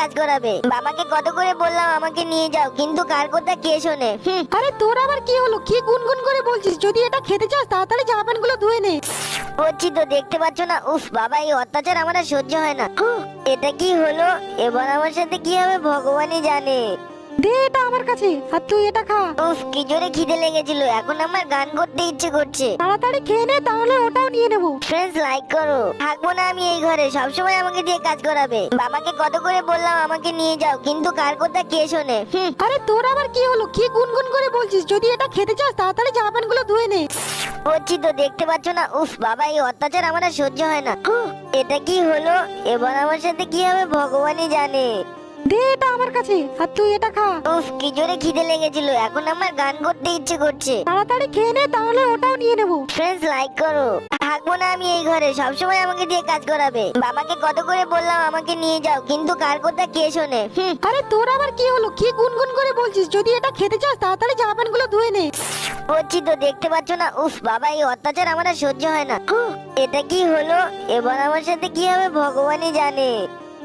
কাজ করাবে। বাবাকে কত করে বললাম আমাকে নিয়ে যাও কিন্তু কার কথা কে শোনে? হুম, আরে তোর আবার কি হলো? কি গুনগুন করে বলছিস? যদি এটা খেতে চাস তাড়াতাড়ি জামা প্যান্টগুলো ধুয়ে নে। বলছি তো দেখতে পাচ্ছ না? উফ বাবা এই অত্যাচার আমার আর সহ্য হয় না। এটা কি হলো? এবার আমার সাথে কি হবে? ভগবানই জানে। দে এটা আমার কাছে আর তুই এটা খা। উফ কি জোরে খিদে লেগেছিল এখন আমার গান করতে ইচ্ছে করছে। তাড়াতাড়ি খেয়ে নে তাহলে ওটাও নিয়ে নেব। ফ্রেন্ডস লাইক করো। থাকব না আমি এই ঘরে সবসময় আমাকে দিয়ে কাজ করাবে। বাবাকে কত করে বললাম আমাকে নিয়ে যাও কিন্তু কার কথা কে শোনে? হুম, আরে তোর আবার কি হলো? কি গুনগুন করে বলছিস? যদি এটা খেতে চাস তাড়াতাড়ি জামা ধুয়ে নে। বলছি তো দেখতে পাচ্ছ না? উফ বাবা এই অত্যাচার আমার আর সহ্য হয় না। হুঁ, এটা কি হলো? এবার আমার সাথে কি হবে ভগবানই জানে? দে এটা আমার কাছে আর তুই এটা খা। উফ কি জোরে খিদে লেগেছিল এখন আমার গান করতে ইচ্ছে করছে। তাড়াতাড়ি খেয়ে নে তাহলে ওটাও নিয়ে নেব। ফ্রেন্ডস লাইক করো। থাকব না আমি এই ঘরে সবসময় আমাকে দিয়ে কাজ করাবে। বাবাকে কত করে বললাম আমাকে নিয়ে যাও কিন্তু কার কথা কে শোনে? আরে তোর আবার কি হলো? কি গুনগুন করে বলছিস? যদি এটা খেতে চাস তাড়াতাড়ি জামা প্যান্টগুলো ধুয়ে নে। বলছি তো দেখতে পাচ্ছ না? উফ বাবা এই অত্যাচার আমার সহ্য হয় না। এটা কি হলো? এবার আমার সাথে কি হবে ভগবানই জানে।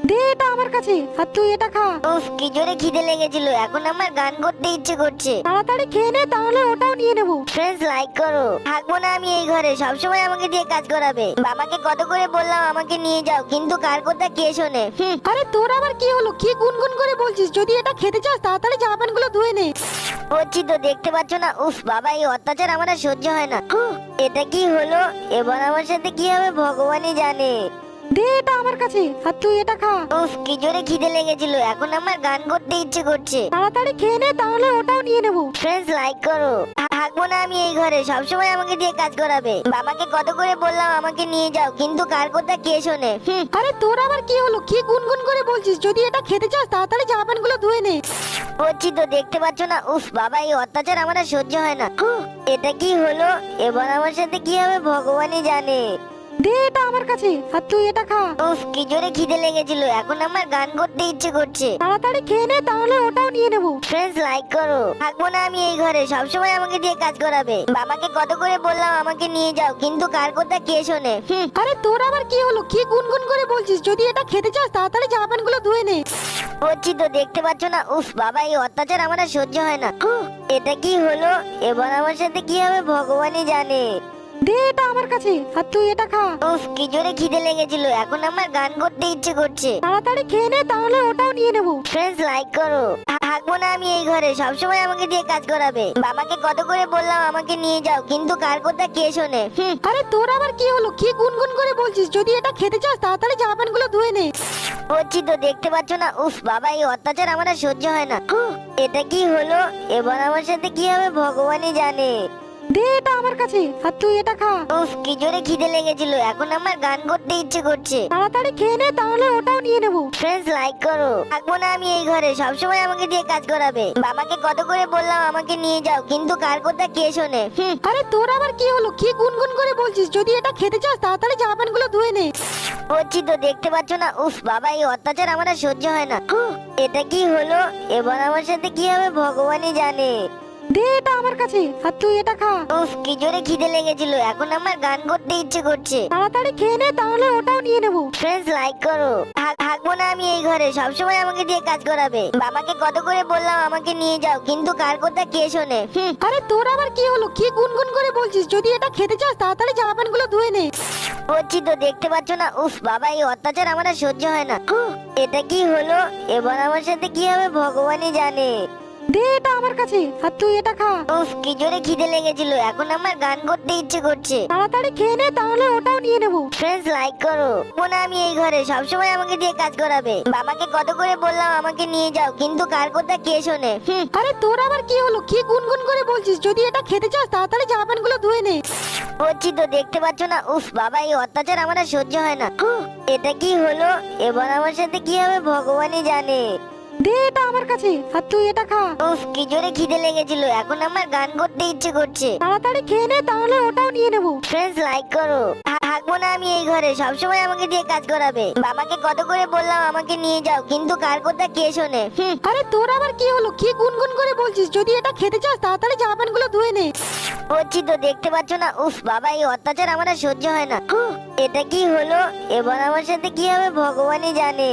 দে এটা আমার কাছে আর তুই এটা খা। উফ কি জোরে খিদে লেগেছিল এখন আমার গান করতে ইচ্ছে করছে। তাড়াতাড়ি খেয়ে নে তাহলে ওটাও নিয়ে নেব। ফ্রেন্ডস লাইক করো। থাকব না আমি এই ঘরে সবসময় আমাকে দিয়ে কাজ করাবে। বাবাকে কত করে বললাম আমাকে নিয়ে যাও কিন্তু কার কথা কে শোনে? হুম, আরে তোর আবার কি হলো? কি গুনগুন করে বলছিস? যদি এটা খেতে চাস তাড়াতাড়ি জামা প্যান্টগুলো ধুয়ে নে। বলছি তো দেখতে পাচ্ছ না? উফ বাবা এই অত্যাচার আমার আর সহ্য হয় না। এটা কি হলো? এবার আমার সাথে কি হবে? ভগবানই জানে। দে এটা আমার কাছে আর তুই এটা খা। উফ কি জোরে খিদে লেগেছিল এখন আমার গান করতে ইচ্ছে করছে। তাড়াতাড়ি খেয়ে নে তাহলে ওটাও নিয়ে নেব। ফ্রেন্ডস লাইক করো। থাকব না আমি এই ঘরে সবসময় আমাকে দিয়ে কাজ করাবে। বাবাকে কত করে বললাম আমাকে নিয়ে যাও কিন্তু কার কথা কে শোনে? আরে তোর আবার কি হলো? কি গুনগুন করে বলছিস? যদি এটা খেতে চাস তাড়াতাড়ি জামা প্যান্টগুলো ধুয়ে নে। বলছি তো দেখতে পাচ্ছ না? উফ বাবা এই অত্যাচার আমার সহ্য হয় না। এটা কি হলো? এবার আমার সাথে কি হবে ভগবানই জানে? দে এটা আমার কাছে আর তুই এটা খা। উফ কি জোরে খিদে লেগেছিল এখন আমার গান করতে ইচ্ছে করছে। তাড়াতাড়ি খেয়ে নে তাহলে ওটাও নিয়ে নেব। ফ্রেন্ডস লাইক করো। থাকব না আমি এই ঘরে সবসময় আমাকে দিয়ে কাজ করাবে। বাবাকে কত করে বললাম আমাকে নিয়ে যাও কিন্তু কার কথা কে শোনে? হুম, আরে তোর আবার কি হলো? কি গুনগুন করে বলছিস? যদি এটা খেতে চাস তাড়াতাড়ি জামা প্যান্টগুলো ধুয়ে নে। বলছি তো দেখতে পাচ্ছ না? উফ বাবা এই অত্যাচার আমার আর সহ্য হয় না। এটা কি হলো? এবার আমার সাথে কি হবে ভগবানই জানে। দে এটা আমার কাছে আর তুই এটা খা। উফ কি জোরে খিদে লেগেছিল এখন আমার গান করতে ইচ্ছে করছে। তাড়াতাড়ি খেয়ে নে তাহলে ওটাও নিয়ে নেব। ফ্রেন্ডস লাইক করো। থাকব না আমি এই ঘরে সবসময় আমাকে দিয়ে কাজ করাবে। বাবাকে কত করে বললাম আমাকে নিয়ে যাও কিন্তু কার কথা কে শোনে? আরে তোর আবার কি হলো? কি গুনগুন করে বলছিস? যদি এটা খেতে চাস তাড়াতাড়ি জামা ধুয়ে নে। বলছি তো দেখতে পাচ্ছ না? উফ বাবা এই অত্যাচার আমার সহ্য হয় না। এটা কি হলো? এবার আমার সাথে কি হবে ভগবানই জানে? দে এটা আমার কাছে আর তুই এটা খা। উফ কি জোরে খিদে লেগেছিল এখন আমার গান করতে ইচ্ছে করছে। তাড়াতাড়ি খেয়ে নে তাহলে ওটাও নিয়ে নেব। ফ্রেন্ডস লাইক করো। থাকব না আমি এই ঘরে সবসময় আমাকে দিয়ে কাজ করাবে। বাবাকে কত করে বললাম আমাকে নিয়ে যাও কিন্তু কার কথা কে শোনে? হুম, আরে তোর আবার কি হলো? কি গুনগুন করে বলছিস? যদি এটা খেতে চাস তাড়াতাড়ি জামা প্যান্টগুলো ধুয়ে নে। বলছি তো দেখতে পাচ্ছ না? উফ বাবা এই অত্যাচার আমার আর সহ্য হয় না। হুঁ, এটা কি হলো? এবার আমার সাথে কি হবে ভগবানই জানে? দে এটা আমার কাছে আর তুই এটা খা। উফ কি জোরে খিদে লেগেছিল এখন আমার গান করতে ইচ্ছে করছে। তাড়াতাড়ি খেয়ে নে তাহলে ওটাও নিয়ে নেব। ফ্রেন্ডস লাইক করো। থাকব না আমি এই ঘরে সবসময় আমাকে দিয়ে কাজ করাবে। বাবাকে কত করে বললাম আমাকে নিয়ে যাও কিন্তু কার কথা কে শোনে? আরে তোর আবার কি হলো? কি গুনগুন করে বলছিস? যদি এটা খেতে চাস তাড়াতাড়ি জামা ধুয়ে নে। বলছি তো দেখতে পাচ্ছ না? উফ বাবা এই অত্যাচার আমার সহ্য হয় না। এটা কি হলো? এবার আমার সাথে কি হবে ভগবানই জানে? দে এটা আমার কাছে আর তুই এটা খা। উফ কি জোরে খিদে লেগেছিল এখন আমার গান করতে ইচ্ছে করছে। তাড়াতাড়ি খেয়ে নে তাহলে ওটাও নিয়ে নেব। ফ্রেন্ডস লাইক করো। মনে আমি এই ঘরে সবসময় আমাকে দিয়ে কাজ করাবে। বাবাকে কত করে বললাম আমাকে নিয়ে যাও কিন্তু কার কথা কে শোনে? হুম, আরে তোর আবার কি হলো? কি গুনগুন করে বলছিস? যদি এটা খেতে চাস তাড়াতাড়ি জামা প্যান্টগুলো ধুয়ে নে। বলছি তো দেখতে পাচ্ছ না? উফ বাবা এই অত্যাচার আমার আর সহ্য হয় না। হুঁ, এটা কি হলো? এবার আমার সাথে কি হবে ভগবানই জানে? দে এটা আমার কাছে আর তুই এটা খা। উফ কি জোরে খিদে লেগেছিল এখন আমার গান করতে ইচ্ছে করছে। তাড়াতাড়ি খেয়ে নে তাহলে ওটাও নিয়ে নেব। ফ্রেন্ডস লাইক করো। থাকব না আমি এই ঘরে সবসময় আমাকে দিয়ে কাজ করাবে। বাবাকে কত করে বললাম আমাকে নিয়ে যাও কিন্তু কার কথা কে শোনে? আরে তোর আবার কি হলো? কি গুনগুন করে বলছিস? যদি এটা খেতে চাস তাড়াতাড়ি জামা ধুয়ে নে। বলছি তো দেখতে পাচ্ছ না? উফ বাবা এই অত্যাচার আমার সহ্য হয় না। এটা কি হলো? এবার আমার সাথে কি হবে ভগবানই জানে?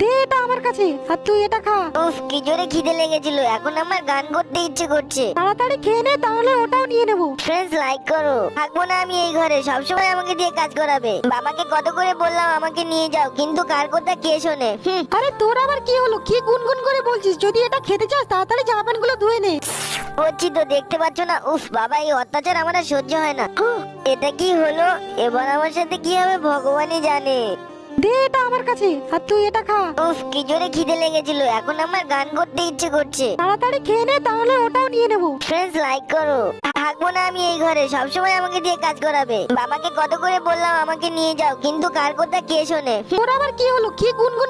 দে এটা আমার কাছে আর তুই এটা খা। উফ কি জোরে খিদে লেগেছিল এখন আমার গান করতে ইচ্ছে করছে। তাড়াতাড়ি খেয়ে নে তাহলে ওটাও নিয়ে নেব। ফ্রেন্ডস লাইক করো। থাকব না আমি এই ঘরে সবসময় আমাকে দিয়ে কাজ করাবে। বাবাকে কত করে বললাম আমাকে নিয়ে যাও কিন্তু কার কথা কে শোনে? হুম। আরে তোর আবার কি হলো? কি গুনগুন করে বলছিস? যদি এটা খেতে চাস তাড়াতাড়ি জামা প্যান্টগুলো ধুয়ে নে। বলছি তো দেখতে পাচ্ছ না? উফ বাবা এই অত্যাচার আমার আর সহ্য হয় না। এটা কি হলো? এবার আমার সাথে কি হবে ভগবানই জানে। দে এটা আমার কাছে আর তুই এটা খা। উফ কি জোরে খিদে লেগেছিল এখন আমার গান করতে ইচ্ছে করছে। তাড়াতাড়ি খেয়ে নে তাহলে ওটাও নিয়ে নেব। ফ্রেন্ডস লাইক করো। থাকব না আমি এই ঘরে সবসময় আমাকে দিয়ে কাজ করাবে। বাবাকে কত করে বললাম আমাকে নিয়ে যাও কিন্তু কার কথা কে শোনে? তোর আবার কি হলো? কি গুনগুন